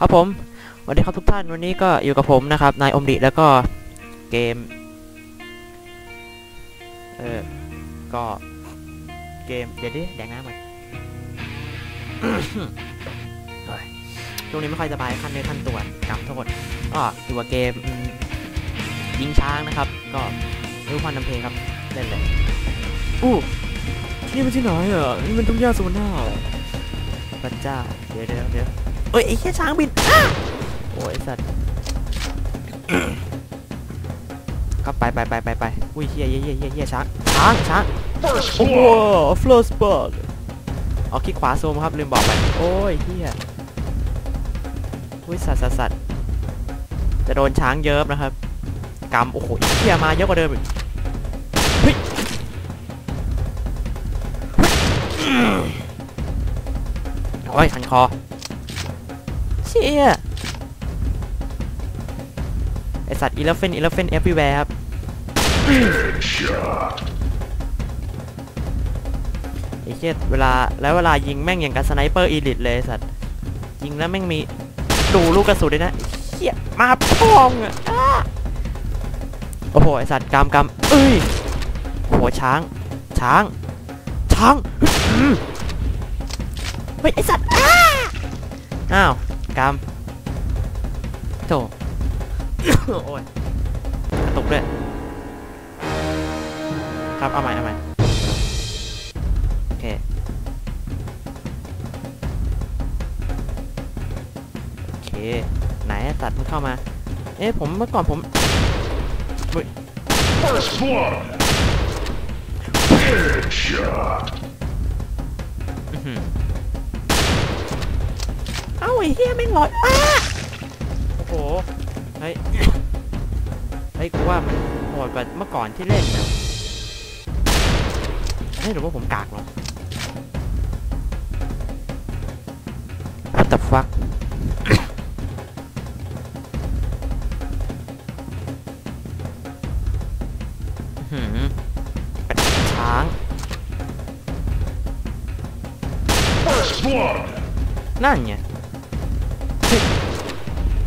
ครับผมสวัสดีครับทุกท่านวันนี้ก็อยู่กับผมนะครับนายอมดิแล้วก็เกมเออก็เกมเดี๋ยวดิแดงน้ำก่อนเฮ้ยช่วงนี้ไม่ค่อยสบายขั้นเนื้อขั้นตัวกำโทษก็อยู่กับเกมอืมยิงช้างนะครับ ก็ไม่รู้พันนำเพลงครับเล่นเลยอู้นี่มันที่ไหนอะนี่มันทุ่งหญ้าโซน่าพระเจ้าเดี๋ยวเดี๋ยวเดี๋ยว เอ้ยไอ้แค่ช้างบินโอ้ยสัตว์ก็ไปไปไปไปไปอุ้ยเฮียเฮียเฮียเฮียเฮียช้างช้างช้างโอ้โห blood. ฟลอสเบิร์กเอาคลิกขวาซูมครับลืมบอกไปโอ้ยเฮียอุ้ยสัตว์สัตว์จะโดนช้างเยิบนะครับกำโอ้โหเฮียมาเยอะกว่าเดิมอีกโอ้ยคันคอ ชี่ยไอสัตว์อีเลฟเฟนอีเลฟเฟนเอฟวีแวร์ครับไอเชี่ยเวลาแล้วเวลายิงแม่งอย่างกับสไนเปอร์อีลิทเลยสัตว์ยิงแล้วแม่งมีดูลูกกระสุนด้วยนะเชี่ยมาพองอะโอ้โหไอสัตว์กำกำเอ้ยโอ้โหช้าง ช้าง ช้างอืมเฮ้ยไอสัตว์อ้าอ้าวกำโถโอ้ยกระตุกด้วยครับเอาใหม่เอาใหม่โอเคโอเคไหนตัดมันเข้ามา เอ๊ะผมเมื่อก่อนผม First blood. Headshot. อื้อหือเอ้าไอ้เฮียแม่งลอยอ้าโอ้โหเฮ้ยเฮ้ยกูว่ามันโหดกว่าเมื่อก่อนที่เล่นนะเฮ้ยหรือว่าผมกากเหรอ What the fuck อื้อหือเป็นช้าง First blood. นั่นไงเฮ้ย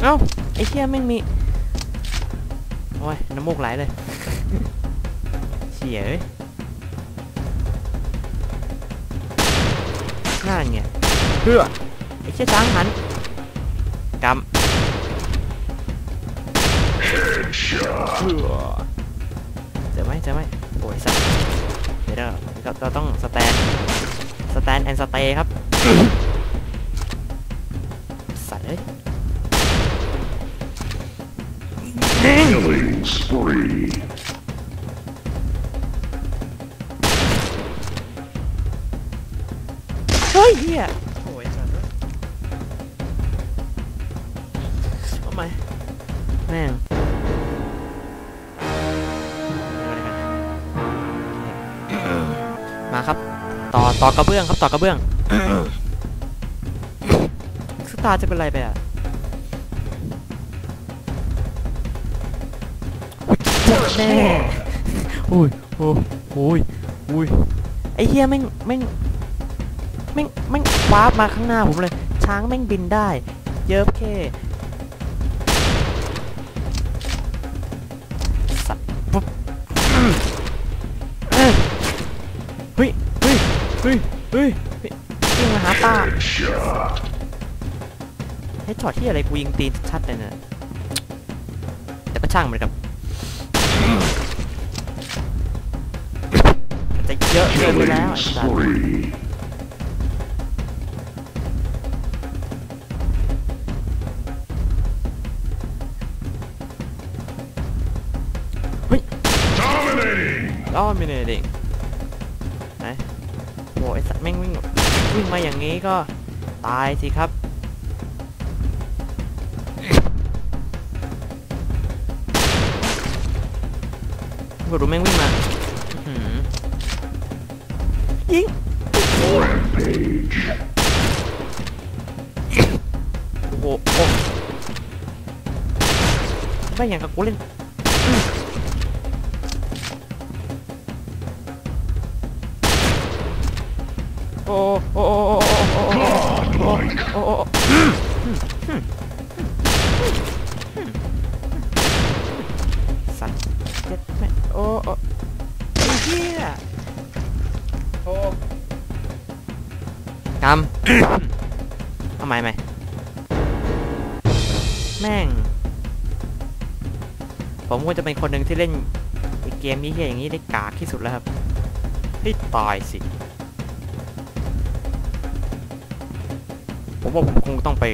เอ้าไอ้เชี่ยแม่งมี โอ้ย น้ำมูกไหลเลย เฉียเอ้ยนั่นไงเพื่อไอ้เชี่ยช้างหันกำ Headshot. เพื่อเจอไหมเจอไหมโอ้ยสัตว์เดี๋ยวเราเราเราต้องสแตน สแตนแอนสเตย์ครับ Killing spree. เฮ้ยเฮียโอ้ยสัตว์เอ้ยทำไมแม่งมาครับ ต่อ ต่อกระเบื้องครับ ต่อกระเบื้องสตาร์จะเป็นไรไปอะ แน่อุ้ยโอ้โอ้ยอุ้ยไอ้เฮียแม่งแม่งแม่งแม่งวาร์ปมาข้างหน้าผมเลย ช้างแม่งบินได้ เยอะเคสัตว์ปุ๊บอืมเอ้ยเฮ้ยเฮ้ยเฮ้ยเฮ้ยยิงมาหาป้าให้ช็อตที่อะไรกูยิงตีนชัดเลยเนี่ยแต่ก็ช่างมันครับ เยอะเกินไปแล้ว Killing ไอ้สัตว์ spree. ล้อมิเนดิงไหนโหไอสัตว์แม่งวิ่งวิ่งมาอย่างนี้ก็ตายสิครับกูดูแม่งวิ่งมาอื้อหือ chiến ồ ồ mấy nhà của linh ồ ồ ồ ồ ồ ồ ồ sẵn chết mẹ ô ô กำทำไมไหมแม่ง ผมก็จะเป็นคนหนึ่งที่เล่นไอเกมนี้เฮียอย่างนี้ได้กากที่สุดแล้วครับได้ตายสิ ผมว่าผมคงต้องไป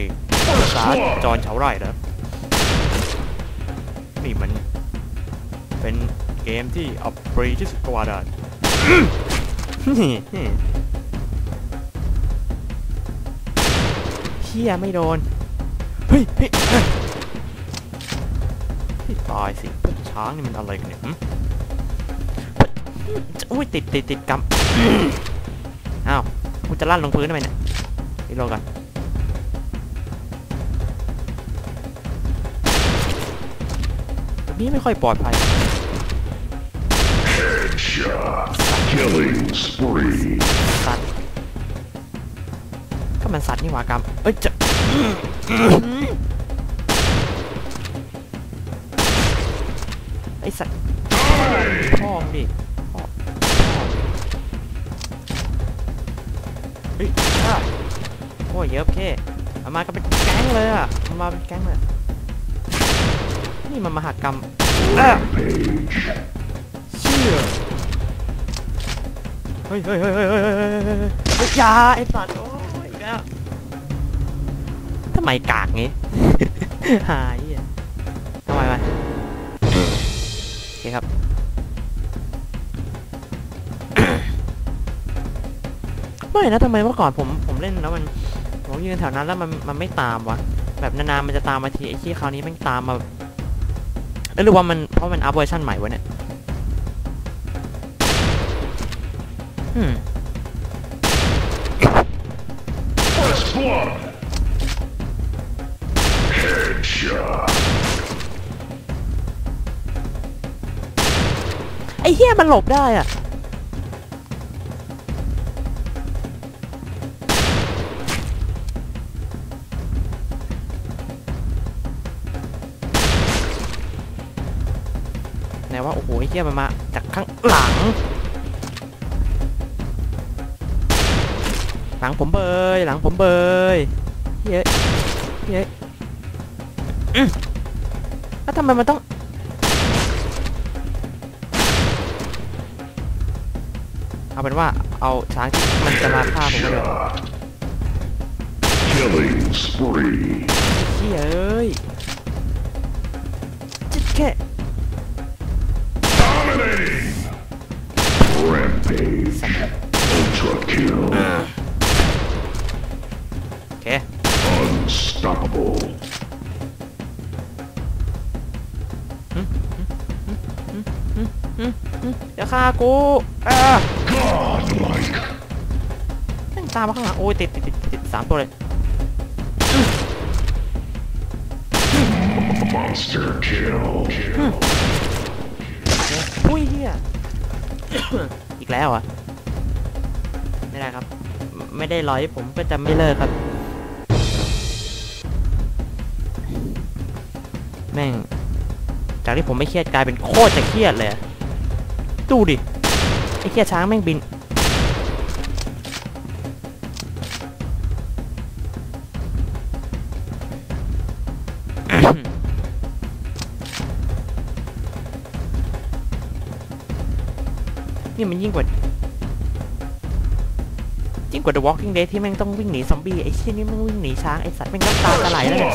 รักษาจรชาวไร่แล้วนี่มัน เป็นเกมที่อัปเปรีที่สุดกว่าได้ ฮียไม่โดน เฮ้ยเฮ้ยตายสิพวกช้างนี่มันอะไรกันเนี่ยหึเฮ้ยอุ้ยติดติดติดกำอ้าวกูจะลั่นลงพื้นทำไมเนี่ยนี่ลงกันแบบนี้ไม่ค่อยปลอดภัย Headshot. Killing spree. ดนี่หว่ากรรมเอ้ยจะไอ้สัตว์พ่อมดิพ่อเฮ้ยอ้โอ้ยเยอะแค่มาก็เป็นแก๊งเลยอะมาเป็นแก๊งเลยนี่มันมหากรรมอะเชื่อเฮ้ยเฮ้ยเฮ้ยเฮ้ยเฮ้ยเฮ้ย่าไอ้สัตว์โอ้ยอีกแล้ว ทำไมกากงี้ หายอะทำไมวะโอเคครับ ไม่นะทำไมเมื่อก่อนผมผมเล่นแล้วมัน ผมยืนแถวนั้นแล้วมันมันไม่ตามวะ แบบนานๆมันจะตามมาทีไอ้ที่คราวนี้แม่งตามมาเอ้ยหรือว่ามันเพราะมันอัพเวอร์ชันใหม่วะเนี่ยอืม First blood. Headshot. ไอ้เฮียมันหลบได้อะไหนว่าโอ้โหไอ้เฮียมันมาจากข้างหลัง หลังผมเบยหลังผมเบยเฮ้ยเฮ้ย แล้วทำไมมันต้องเอาเป็นว่าเอาช้างที่มันจะมาฆ่าผมก็เลย Shot. Killing spree. เฮ้ยเอ้ยจิ๊ดแค่ Dominating. Rampage. Ultra kill. โอเค Unstoppable. ฆ่ากูอ่า Godlike. แม่งตามมาข้างหลังโอ้ยติดติดติดติดสามตัวเลยอุ้ยเฮียอีกแล้วอะไม่ได้ครับ ไม่ได้ร้อยผมก็จะไม่เลิกครับ แม่ง จากที่ผมไม่เครียดกลายเป็นโคตรจะเครียดเลย ดูดิ ไอ้เครียช้างแม่งบิน นี่มันยิ่งกว่ายิ่งกว่า The Walking Dead ที่แม่งต้องวิ่งหนีซอมบี้ ไอ้เชี่ยนี่แม่งวิ่งหนีช้าง ไอ้สัตว์แม่งน้ำตาจะไหลแล้วเนี่ย